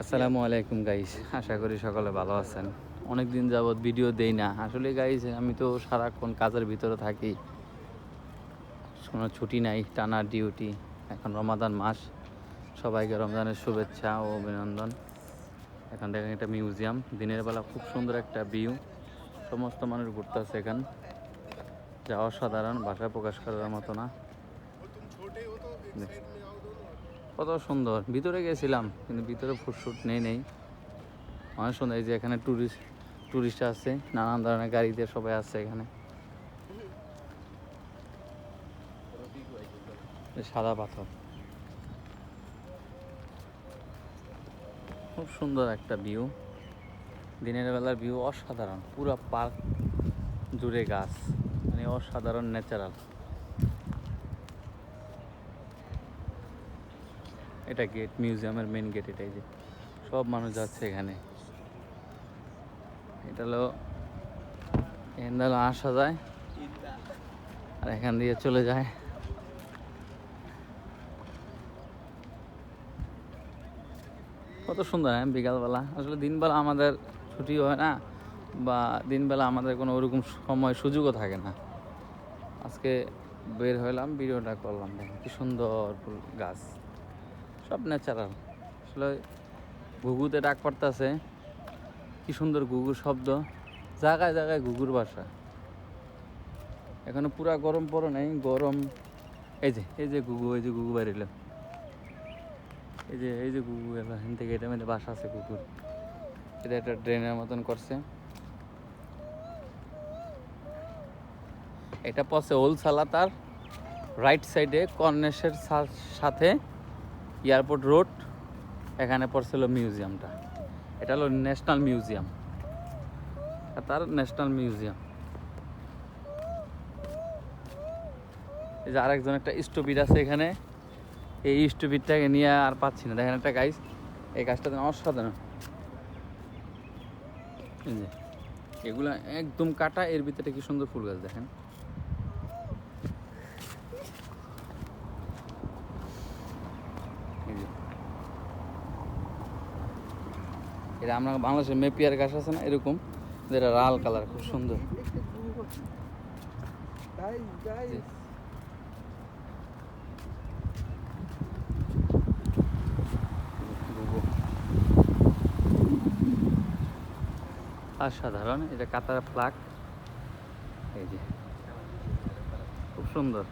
আসসালামু আলাইকুম গাইস আশা করি সকলে ভালো আছেন। অনেক দিন যাবৎ ভিডিও দেই না। আসলে গাইস আমি তো সারাক্ষণ কাজের ভিতরে থাকি। কোনো ছুটি নাই টানা ডিউটি এখন রমাদান মাস। সবাইকে রমজানের শুভেচ্ছা ও অভিনন্দন। এখন দেখেন একটা মিউজিয়াম দিনের বেলা খুব সুন্দর একটা ভিউ সমস্ত মানুষ ঘুরতেছে এখান। যা অসাধারণ ভাষায় প্রকাশ করার মতো না। কত সুন্দর। ভিতরে গেছিলাম, কিন্তু ভিতরে ফুটশুট নেই নেই। অনেক সুন্দর, এই যে এখানে টুরিস্ট টুরিস্ট আছে, নানান ধরনের গাড়িতে সবাই আছে এখানে। সাদা পাথর। খুব সুন্দর একটা ভিউ দিনের বেলার ভিউ অসাধারণ, পুরো পার্ক জুড়ে গাছ মানে অসাধারণ ন্যাচারাল এটা গেট মিউজিয়ামের মেন গেট এটাই যে। সব মানুষ যাচ্ছে এখানে। এটা হলো, এখান হলো আসা যায়। আর এখান দিয়ে চলে যায়। কত সুন্দর হ্যাঁ বিকালবেলা। আসলে দিনবেলা আমাদের ছুটি হয় না, বা দিনবেলা আমাদের কোনো ওরকম সময় সুযোগও থাকে না। আজকে বের হইলাম, ভিডিওটা করলাম, দেখেন কি সুন্দর গাছ। সব ন্যাচারাল আসলে ঘুঘুতে ডাক পড়তেছে, কি সুন্দর ঘুঘুর শব্দ। জায়গায় জায়গায় ঘুঘুর বাসা এখানে পুরা গরম পড়ে নেই, গরম। এই যে এই যে ঘুঘু, এই যে ঘুঘু বাড়িল এই যে এই যে ঘুঘু এলো, এখান থেকে এটা মানে বাসা আছে কুকুর এটা একটা ড্রেনের মতন করছে। এটা পথে ওল সালাতার রাইট সাইডে কর্নেশের সাথে এয়ারপোর্ট রোড, এখানে পড়ছিল মিউজিয়ামটা। এটা হলো ন্যাশনাল মিউজিয়াম। তার ন্যাশনাল মিউজিয়াম। এই যে আরেকজন একটা স্টপিড আছে এখানে। এই স্টপিডটাকে নিয়ে আর পাচ্ছি না। দেখেন একটা গাইস এই গাছটা অসাধারণ। এগুলা একদম কাটা, এর ভিতরে কি সুন্দর ফুল গাছ দেখেন এই যে এটা আমরা বাংলাদেশের মেপিয়ার গাছ আছে না, এরকম, যেটা লাল কালার, খুব সুন্দর. অসাধারণ, এটা কাতার ফ্লাগ এই যে, খুব সুন্দর